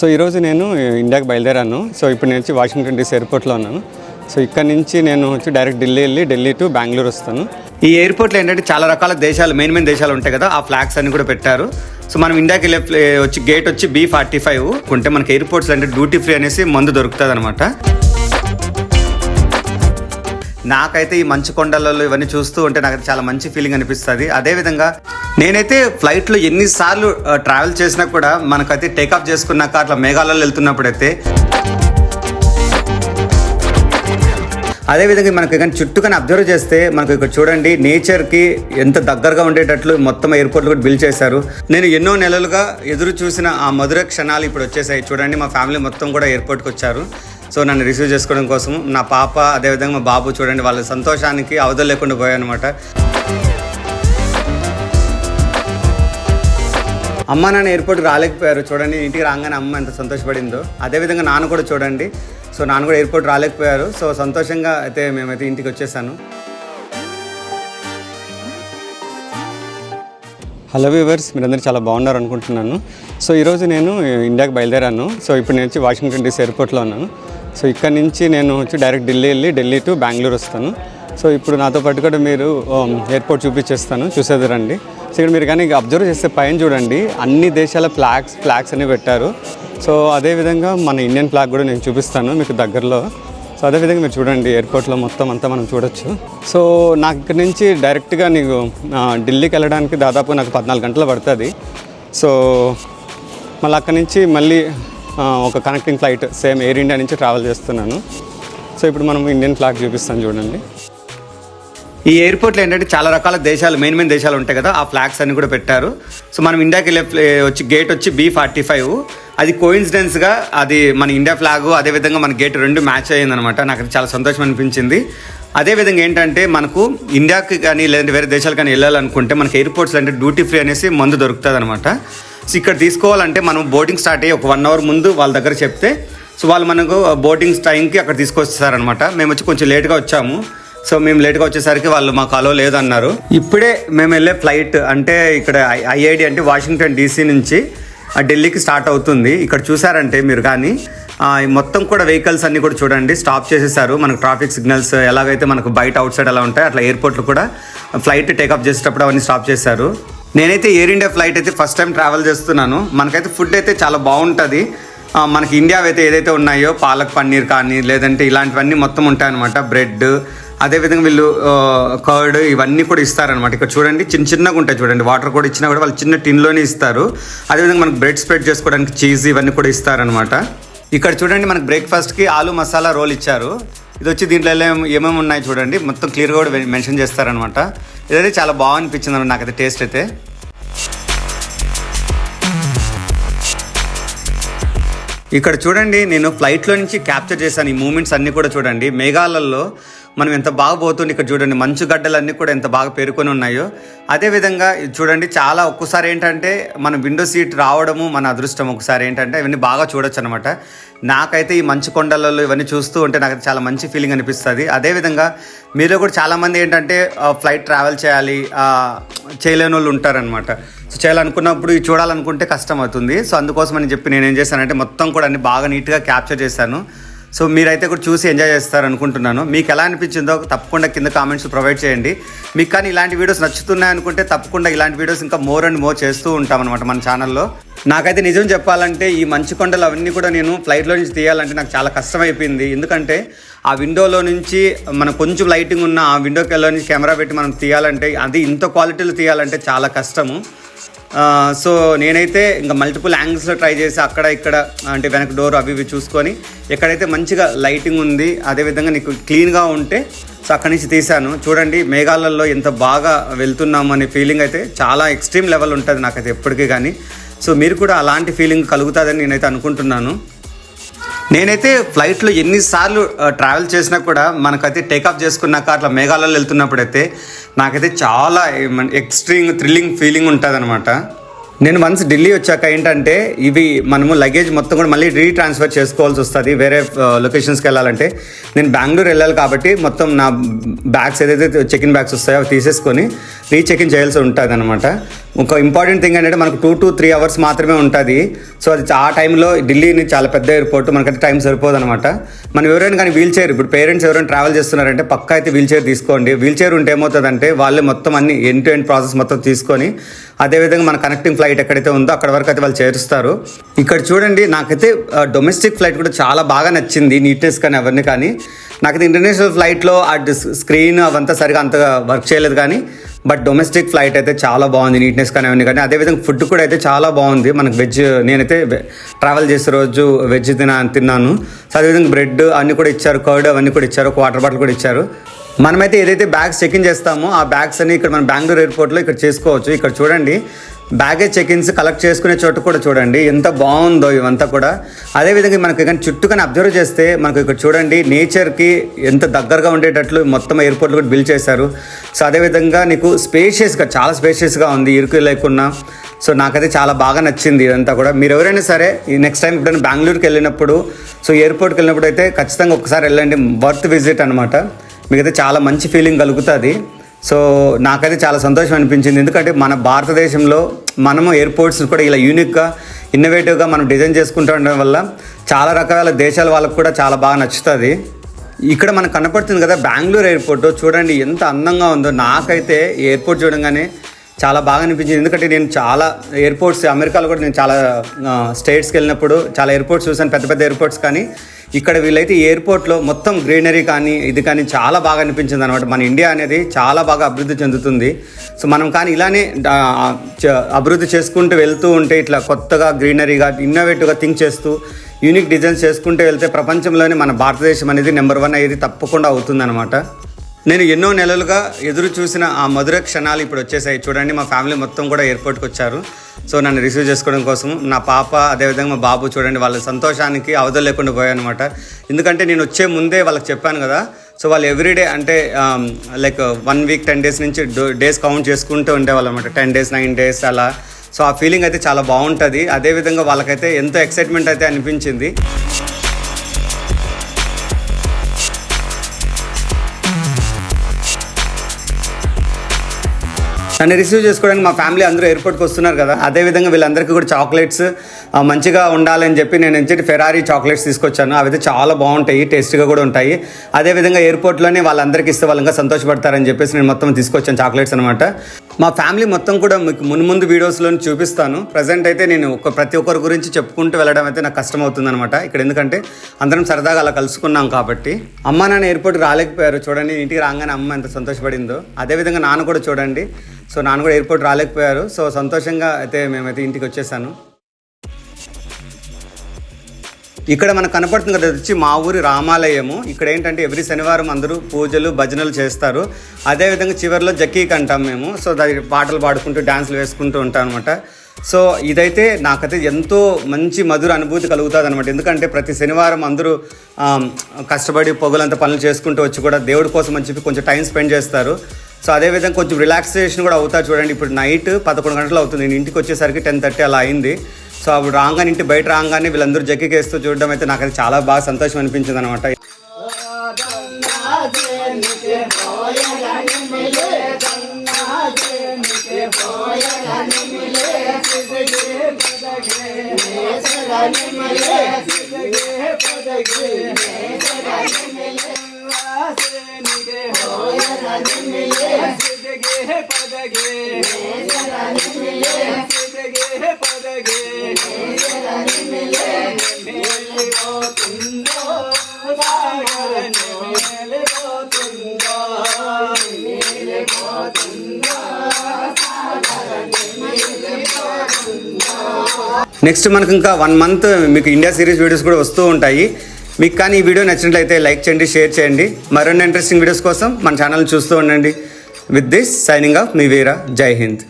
So ఈరోజు నేను ఇండియాకి బయలుదేరాను. సో ఇప్పుడు నేను వచ్చి వాషింగ్టన్ డీసీ ఎయిర్పోర్ట్లో ఉన్నాను. సో ఇక్కడ నుంచి నేను వచ్చి డైరెక్ట్ ఢిల్లీ వెళ్ళి ఢిల్లీ టు బెంగళూరు వస్తాను. ఈ ఎయిర్పోర్ట్లో ఏంటంటే చాలా రకాల దేశాలు మెయిన్ మెయిన్ దేశాలు ఉంటాయి కదా ఆ ఫ్లాగ్స్ అన్ని కూడా పెట్టారు. సో మనం ఇండియాకి వెళ్ళే ప్లే- వచ్చి గేట్ వచ్చి బీ ఫార్టీ ఫైవ్ ఉంటే మనకి ఎయిర్పోర్ట్స్ అంటే డ్యూటీ ఫ్రీ అనేసి మందు దొరుకుతుంది అనమాట నాకైతే ఈ మంచు కొండలలో ఇవన్నీ చూస్తూ ఉంటే నాకు చాలా మంచి ఫీలింగ్ అనిపిస్తుంది. అదేవిధంగా నేనైతే ఫ్లైట్లో ఎన్నిసార్లు ట్రావెల్ చేసినా కూడా మనకైతే టేకాఫ్ చేసుకున్నాక అట్లా మేఘాలలో వెళ్తున్నప్పుడైతే అదేవిధంగా మనకి కానీ చుట్టూ కానీ అబ్జర్వ్ చేస్తే మనకు ఇక్కడ చూడండి నేచర్కి ఎంత దగ్గరగా ఉండేటట్లు మొత్తం ఎయిర్పోర్ట్లు కూడా బిల్డ్ చేశారు. నేను ఎన్నో నెలలుగా ఎదురు చూసిన ఆ మధుర క్షణాలు ఇప్పుడు వచ్చేసాయి. చూడండి మా ఫ్యామిలీ మొత్తం కూడా ఎయిర్పోర్ట్కి వచ్చారు. సో నన్ను రిసీవ్ చేసుకోవడం కోసం నా పాప అదేవిధంగా మా బాబు చూడండి వాళ్ళ సంతోషానికి అవధులు లేకుండా పోయాయన్నమాట అమ్మ నాన్న ఎయిర్పోర్ట్కి రాలేకపోయారు. చూడండి ఇంటికి రాగానే అమ్మ ఎంత సంతోషపడిందో. అదేవిధంగా నాన్న కూడా చూడండి సో నాన్న కూడా ఎయిర్పోర్ట్ రాలేకపోయారు. సో సంతోషంగా అయితే మేమైతే ఇంటికి వచ్చేసాను. హలో వ్యూవర్స్ మీరందరూ చాలా బాగున్నారు అనుకుంటున్నాను. సో ఈరోజు నేను ఇండియాకి బయలుదేరాను. సో ఇప్పుడు నేను వచ్చి వాషింగ్టన్ డీసీ ఎయిర్పోర్ట్లో ఉన్నాను. సో ఇక్కడ నుంచి నేను వచ్చి డైరెక్ట్ ఢిల్లీ వెళ్ళి ఢిల్లీ టు బెంగళూరు వస్తాను. సో ఇప్పుడు నాతో పాటు కూడా మీరు um, ఎయిర్పోర్ట్ చూపించేస్తాను. చూసేది రండి. సో ఇక్కడ మీరు కానీ అబ్జర్వ్ చేస్తే పైన చూడండి అన్ని దేశాల ఫ్లాగ్స్ ఫ్లాగ్స్ అనేవి పెట్టారు. సో అదేవిధంగా మన ఇండియన్ ఫ్లాగ్ కూడా నేను చూపిస్తాను మీకు దగ్గరలో. సో అదేవిధంగా మీరు చూడండి ఎయిర్పోర్ట్లో మొత్తం అంతా మనం చూడొచ్చు. సో నాకు ఇక్కడ నుంచి డైరెక్ట్గా నీకు ఢిల్లీకి వెళ్ళడానికి దాదాపు నాకు పద్నాలుగు గంటలు పడుతుంది. సో మళ్ళీ అక్కడి నుంచి మళ్ళీ ఒక connecting flight same Air India నుంచి ట్రావెల్ చేస్తున్నాను. సో ఇప్పుడు మనం ఇండియన్ ఫ్లాగ్ చూపిస్తాను చూడండి. ఈ ఎయిర్పోర్ట్లో ఏంటంటే చాలా రకాల దేశాలు మెయిన్ మెయిన్ దేశాలు ఉంటాయి కదా ఆ ఫ్లాగ్స్ అన్ని కూడా పెట్టారు. సో మనం ఇండియాకి వెళ్ళే ప్లే- వచ్చి గేట్ వచ్చి బీ ఫార్టీ ఫైవ్ అది కోయిన్సిడెన్స్గా అది మన ఇండియా ఫ్లాగ్ అదేవిధంగా మన గేట్ రెండు మ్యాచ్ అయ్యిందనమాట. నాకు చాలా సంతోషం అనిపించింది. అదేవిధంగా ఏంటంటే మనకు ఇండియాకి కానీ లేదంటే వేరే దేశాలు కానీ వెళ్ళాలనుకుంటే మనకి ఎయిర్పోర్ట్స్ అంటే డ్యూటీ ఫ్రీ అనేసి మందు దొరుకుతుంది అనమాట సో ఇక్కడ తీసుకోవాలంటే మనం బోటింగ్ స్టార్ట్ అయ్యి ఒక వన్ అవర్ ముందు వాళ్ళ దగ్గర చెప్తే సో వాళ్ళు మనకు uh, బోటింగ్ టైంకి అక్కడ తీసుకొస్తారనమాట మేము వచ్చి కొంచెం లేట్గా వచ్చాము. సో మేము లేట్గా వచ్చేసరికి వాళ్ళు మాకు అలో లేదన్నారు. ఇప్పుడే మేము వెళ్ళే ఫ్లైట్ అంటే ఇక్కడ ఐఐడి అంటే వాషింగ్టన్ డీసీ నుంచి ఆ ఢిల్లీకి స్టార్ట్ అవుతుంది. ఇక్కడ చూసారంటే మీరు కానీ మొత్తం కూడా వెహికల్స్ అన్నీ కూడా చూడండి. స్టాప్ చేసేసారు. మనకు ట్రాఫిక్ సిగ్నల్స్ ఎలాగైతే మనకు బయట అవుట్ సైడ్ ఎలా ఉంటాయి అట్లా ఎయిర్పోర్ట్లు కూడా ఫ్లైట్ టేకప్ చేసేటప్పుడు అవన్నీ స్టాప్ చేశారు. నేనైతే ఎయిర్ ఇండియా ఫ్లైట్ అయితే ఫస్ట్ టైం ట్రావెల్ చేస్తున్నాను. మనకైతే ఫుడ్ అయితే చాలా బాగుంటుంది. మనకి ఇండియా అయితే ఏదైతే ఉన్నాయో పాలక్ పన్నీర్ కానీ లేదంటే ఇలాంటివన్నీ మొత్తం ఉంటాయన్నమాట. బ్రెడ్ అదేవిధంగా వీళ్ళు కర్డ్ ఇవన్నీ కూడా ఇస్తారనమాట ఇక్కడ చూడండి చిన్న చిన్నగా ఉంటాయి చూడండి. వాటర్ కూడా ఇచ్చినా కూడా వాళ్ళు చిన్న టిన్లోనే ఇస్తారు. అదేవిధంగా మనకు బ్రెడ్ స్ప్రెడ్ చేసుకోవడానికి చీజ్ ఇవన్నీ కూడా ఇస్తారనమాట ఇక్కడ చూడండి మనకు బ్రేక్ఫాస్ట్కి ఆలు మసాలా రోల్ ఇచ్చారు. ఇది వచ్చి దీంట్లో ఏమేమి ఉన్నాయి చూడండి. మొత్తం క్లియర్గా కూడా మెన్షన్ చేస్తారనమాట ఇదైతే చాలా బాగా అనిపించింది అనమాట నాకైతే టేస్ట్ అయితే. ఇక్కడ చూడండి నేను ఫ్లైట్లో నుంచి క్యాప్చర్ చేశాను ఈ మూమెంట్స్ అన్నీ కూడా చూడండి. మేఘాలలో మనం ఎంత బాగా పోతుంది ఇక్కడ చూడండి మంచు గడ్డలన్నీ కూడా ఎంత బాగా పేరుకొని ఉన్నాయో. అదేవిధంగా ఇది చూడండి చాలా ఒక్కసారి ఏంటంటే మన విండో సీట్ రావడము మన అదృష్టం ఒకసారి ఏంటంటే ఇవన్నీ బాగా చూడొచ్చు అనమాట నాకైతే ఈ మంచు కొండలలో ఇవన్నీ చూస్తూ ఉంటే నాకు చాలా మంచి ఫీలింగ్ అనిపిస్తుంది. అదేవిధంగా మీలో కూడా చాలామంది ఏంటంటే ఫ్లైట్ ట్రావెల్ చేయాలి చేయలేని వాళ్ళు ఉంటారనమాట. సో చేయాలనుకున్నప్పుడు ఇది చూడాలనుకుంటే కష్టం అవుతుంది సో అందుకోసం అని చెప్పి నేను ఏం చేశానంటే మొత్తం కూడా అన్ని బాగా నీట్గా క్యాప్చర్ చేశాను. సో మీరైతే కూడా చూసి ఎంజాయ్ చేస్తారు అనుకుంటున్నాను మీకు ఎలా అనిపించిందో తప్పకుండా కింద కామెంట్స్ ప్రొవైడ్ చేయండి. మీకు కానీ ఇలాంటి వీడియోస్ నచ్చుతున్నాయి అనుకుంటే తప్పకుండా ఇలాంటి వీడియోస్ ఇంకా మోర్ అండ్ మోర్ చేస్తూ ఉంటాం అనమాట మన ఛానల్లో నాకైతే నిజం చెప్పాలంటే ఈ మంచు కొండలు అవన్నీ కూడా నేను ఫ్లైట్లో నుంచి తీయాలంటే నాకు చాలా కష్టమైపోయింది. ఎందుకంటే ఆ విండోలో నుంచి మన కొంచెం లైటింగ్ ఉన్న ఆ విండోకి నుంచి కెమెరా పెట్టి మనం తీయాలంటే అది ఇంత క్వాలిటీలో తీయాలంటే చాలా కష్టము. సో నేనైతే ఇంకా మల్టిపుల్ యాంగిల్స్లో ట్రై చేసి అక్కడ ఇక్కడ అంటే వెనక డోర్ అవి ఇవి చూసుకొని ఎక్కడైతే మంచిగా లైటింగ్ ఉంది అదేవిధంగా నీకు క్లీన్గా ఉంటే సో అక్కడి నుంచి తీశాను. చూడండి మేఘాలలో ఎంత బాగా వెళ్తున్నాము అనే ఫీలింగ్ అయితే చాలా ఎక్స్ట్రీమ్ లెవెల్ ఉంటుంది నాకైతే ఎప్పటికీ కానీ సో మీరు కూడా అలాంటి ఫీలింగ్ కలుగుతుందని నేనైతే అనుకుంటున్నాను. నేనైతే ఫ్లైట్లో ఎన్నిసార్లు ట్రావెల్ చేసినా కూడా మనకైతే టేకాఫ్ చేసుకున్నాక అట్లా మేఘాలలో వెళ్తున్నప్పుడైతే నాకైతే చాలా ఎక్స్ట్రీమ్ థ్రిల్లింగ్ ఫీలింగ్ ఉంటుంది నేను వన్స్ ఢిల్లీ వచ్చాక ఏంటంటే ఇవి మనము లగేజ్ మొత్తం కూడా మళ్ళీ రీట్రాన్స్ఫర్ చేసుకోవాల్సి వస్తుంది. వేరే లొకేషన్స్కి వెళ్ళాలంటే. నేను బెంగళూరు వెళ్ళాలి కాబట్టి మొత్తం నా బ్యాగ్స్ ఏదైతే చెక్ ఇన్ బ్యాగ్స్ వస్తాయో అవి తీసేసుకొని రీచెక్ ఇన్ చేయాల్సి ఉంటుంది అనమాట ఒక ఇంపార్టెంట్ థింగ్ ఏంటంటే మనకు టూ టు త్రీ అవర్స్ మాత్రమే ఉంటుంది. సో అది ఆ టైంలో ఢిల్లీని చాలా పెద్ద ఎయిర్పోర్ట్ మనకైతే టైం సరిపోదు అనమాట మనం ఎవరైనా కానీ వీల్ చైర్ ఇప్పుడు పేరెంట్స్ ఎవరైనా ట్రావెల్ చేస్తున్నారంటే పక్కా అయితే వీల్ చైర్ తీసుకోండి. వీల్ చైర్ ఉంటే ఏమవుతుందంటే వాళ్ళే మొత్తం అన్ని ఎండ్ టు ఎండ్ ప్రాసెస్ మొత్తం తీసుకొని అదేవిధంగా మన కనెక్టింగ్ ఫ్లైట్ ఎక్కడైతే ఉందో అక్కడ వరకు అయితే వాళ్ళు చేరుస్తారు. ఇక్కడ చూడండి నాకైతే డొమెస్టిక్ ఫ్లైట్ కూడా చాలా బాగా నచ్చింది నీట్నెస్ కానీ అవన్నీ కానీ. నాకైతే ఇంటర్నేషనల్ ఫ్లైట్లో ఆ స్క్రీన్ అవంతా సరిగా అంతగా వర్క్ చేయలేదు కానీ బట్ డొమెస్టిక్ ఫ్లైట్ అయితే చాలా బాగుంది నీట్నెస్ కానీ అవన్నీ కానీ. అదేవిధంగా ఫుడ్ కూడా అయితే చాలా బాగుంది. మనకు వెజ్ నేనైతే ట్రావెల్ చేసే రోజు వెజ్ తినా తిన్నాను. సో అదేవిధంగా బ్రెడ్ అన్నీ కూడా ఇచ్చారు కర్డ్ అవన్నీ కూడా ఇచ్చారు ఒక వాటర్ బాటిల్ కూడా ఇచ్చారు. మనమైతే ఏదైతే బ్యాగ్స్ చెక్ ఇన్ చేస్తామో ఆ బ్యాగ్స్ అని ఇక్కడ మన బెంగళూరు ఎయిర్పోర్ట్లో ఇక్కడ చేసుకోవచ్చు. ఇక్కడ చూడండి బ్యాగేజ్ చెక్ ఇన్స్ కలెక్ట్ చేసుకునే చోటు కూడా చూడండి. ఎంత బాగుందో ఇవంతా కూడా. అదేవిధంగా మనకి కానీ చుట్టూ కానీ అబ్జర్వ్ చేస్తే మనకు ఇక్కడ చూడండి నేచర్కి ఎంత దగ్గరగా ఉండేటట్లు మొత్తం ఎయిర్పోర్ట్లు కూడా బిల్డ్ చేశారు. సో అదేవిధంగా నీకు స్పేషియస్గా చాలా స్పేషియస్గా ఉంది ఇరుకు లేకున్నా. సో నాకైతే చాలా బాగా నచ్చింది ఇదంతా కూడా. మీరు ఎవరైనా సరే నెక్స్ట్ టైం ఎప్పుడైనా బెంగళూరుకి వెళ్ళినప్పుడు సో ఎయిర్పోర్ట్కి వెళ్ళినప్పుడు అయితే ఖచ్చితంగా ఒకసారి వెళ్ళండి. వర్త్ విజిట్ అనమాట మీకైతే చాలా మంచి ఫీలింగ్ కలుగుతుంది. సో నాకైతే చాలా సంతోషం అనిపించింది. ఎందుకంటే మన భారతదేశంలో మనము ఎయిర్పోర్ట్స్ కూడా ఇలా యూనిక్గా ఇన్నోవేటివ్గా మనం డిజైన్ చేసుకుంటూ ఉండడం వల్ల చాలా రకాల దేశాల వాళ్ళకు కూడా చాలా బాగా నచ్చుతుంది. ఇక్కడ మనకు కనపడుతుంది కదా బెంగళూరు ఎయిర్పోర్ట్. చూడండి ఎంత అందంగా ఉందో. నాకైతే ఎయిర్పోర్ట్ చూడంగానే చాలా బాగా అనిపించింది. ఎందుకంటే నేను చాలా ఎయిర్పోర్ట్స్ అమెరికాలో కూడా నేను చాలా స్టేట్స్కి వెళ్ళినప్పుడు చాలా ఎయిర్పోర్ట్స్ చూసాను పెద్ద పెద్ద ఎయిర్పోర్ట్స్ కానీ. ఇక్కడ వీళ్ళైతే ఎయిర్పోర్ట్లో మొత్తం గ్రీనరీ కానీ ఇది కానీ చాలా బాగా అనిపించింది అనమాట మన ఇండియా అనేది చాలా బాగా అభివృద్ధి చెందుతుంది. సో మనం కానీ ఇలానే అభివృద్ధి చేసుకుంటూ వెళ్తూ ఉంటే ఇట్లా కొత్తగా గ్రీనరీగా ఇన్నోవేటివ్గా థింక్ చేస్తూ యూనిక్ డిజైన్స్ చేసుకుంటూ వెళ్తే ప్రపంచంలోనే మన భారతదేశం అనేది నెంబర్ వన్ అయ్యేది తప్పకుండా అవుతుందన్నమాట. నేను ఎన్నో నెలలుగా ఎదురు చూసిన ఆ మధుర క్షణాలు ఇప్పుడు వచ్చేసాయి. చూడండి మా ఫ్యామిలీ మొత్తం కూడా ఎయిర్పోర్ట్కి వచ్చారు. సో నన్ను రిసీవ్ చేసుకోవడం కోసం నా పాప అదేవిధంగా మా బాబు చూడండి వాళ్ళ సంతోషానికి అవధులు లేకుండా పోయానమాట ఎందుకంటే నేను వచ్చే ముందే వాళ్ళకి చెప్పాను కదా. సో వాళ్ళు ఎవ్రీడే అంటే like one week ten days నుంచి డేస్ కౌంట్ చేసుకుంటూ ఉండేవాళ్ళు అనమాట టెన్ డేస్ నైన్ డేస్ అలా. సో ఆ ఫీలింగ్ అయితే చాలా బాగుంటుంది. అదేవిధంగా వాళ్ళకైతే ఎంతో ఎక్సైట్మెంట్ అయితే అనిపించింది. నన్ను రిసీవ్ చేసుకోవడానికి మా ఫ్యామిలీ అందరూ ఎయిర్పోర్ట్కి వస్తున్నారు కదా. అదే విధంగా వీళ్ళందరికీ కూడా చాక్లెట్స్ మంచిగా ఉండాలని చెప్పి నేను ఎంచేటి ఫెరారీ చాక్లెట్స్ తీసుకొచ్చాను. అవి అయితే చాలా బాగుంటాయి టేస్ట్గా కూడా ఉంటాయి. అదే విధంగా ఎయిర్పోర్ట్లోనే వాళ్ళందరికీ ఇస్తే వాళ్ళంగా సంతోషపడతారని చెప్పేసి నేను మొత్తం తీసుకొచ్చాను చాక్లెట్స్ అనమాట మా ఫ్యామిలీ మొత్తం కూడా మీకు మున్ ముందు వీడియోస్లో చూపిస్తాను. ప్రజెంట్ అయితే నేను ఒక ప్రతి ఒక్కరి గురించి చెప్పుకుంటూ వెళ్ళడం అయితే నాకు కష్టం అవుతుందనమాట ఇక్కడ ఎందుకంటే అందరం సరదాగా అలా కలుసుకున్నాం కాబట్టి. అమ్మ నాన్న ఎయిర్పోర్ట్కి రాలేకపోయారు చూడండి ఇంటికి రాగానే అమ్మ ఎంత సంతోషపడిందో. అదేవిధంగా నాన్న కూడా చూడండి సో నాన్న కూడా ఎయిర్పోర్ట్ రాలేకపోయారు. సో సంతోషంగా అయితే మేమైతే ఇంటికి వచ్చేసాను. ఇక్కడ మనకు కనపడుతుంది కదా వచ్చి మా ఊరి రామాలయము. ఇక్కడ ఏంటంటే ఎవ్రీ శనివారం అందరూ పూజలు భజనలు చేస్తారు. అదేవిధంగా చివరిలో జక్కీకి అంటాం మేము. సో దాని పాటలు పాడుకుంటూ డ్యాన్సులు వేసుకుంటూ ఉంటాం అనమాట సో ఇదైతే నాకైతే ఎంతో మంచి మధుర అనుభూతి కలుగుతుంది అనమాట ఎందుకంటే ప్రతి శనివారం అందరూ కష్టపడి పొగలంతా పనులు చేసుకుంటూ వచ్చి కూడా దేవుడి కోసం అని చెప్పి కొంచెం టైం స్పెండ్ చేస్తారు. సో అదేవిధంగా కొంచెం రిలాక్సేషన్ కూడా అవుతా చూడండి. ఇప్పుడు నైట్ పదకొండు గంటలు అవుతుంది. నేను ఇంటికి వచ్చేసరికి టెన్ థర్టీ అలా అయింది. సో అప్పుడు రాగానే ఇంటి బయట రాగానే వీళ్ళందరూ జక్కికేస్తూ చూడడం అయితే నాకు అది చాలా బాగా సంతోషం అనిపించింది అనమాట నెక్స్ట్ మనకు ఇంకా వన్ మంత్ మీకు ఇండియా సిరీస్ వీడియోస్ కూడా వస్తూ ఉంటాయి. మీకు కానీ ఈ వీడియో నచ్చినట్లయితే లైక్ చేయండి షేర్ చేయండి. మరిన్ని ఇంట్రెస్టింగ్ వీడియోస్ కోసం మన ఛానల్ చూస్తూ ఉండండి. With this, signing off, Mivera. Jai Hind.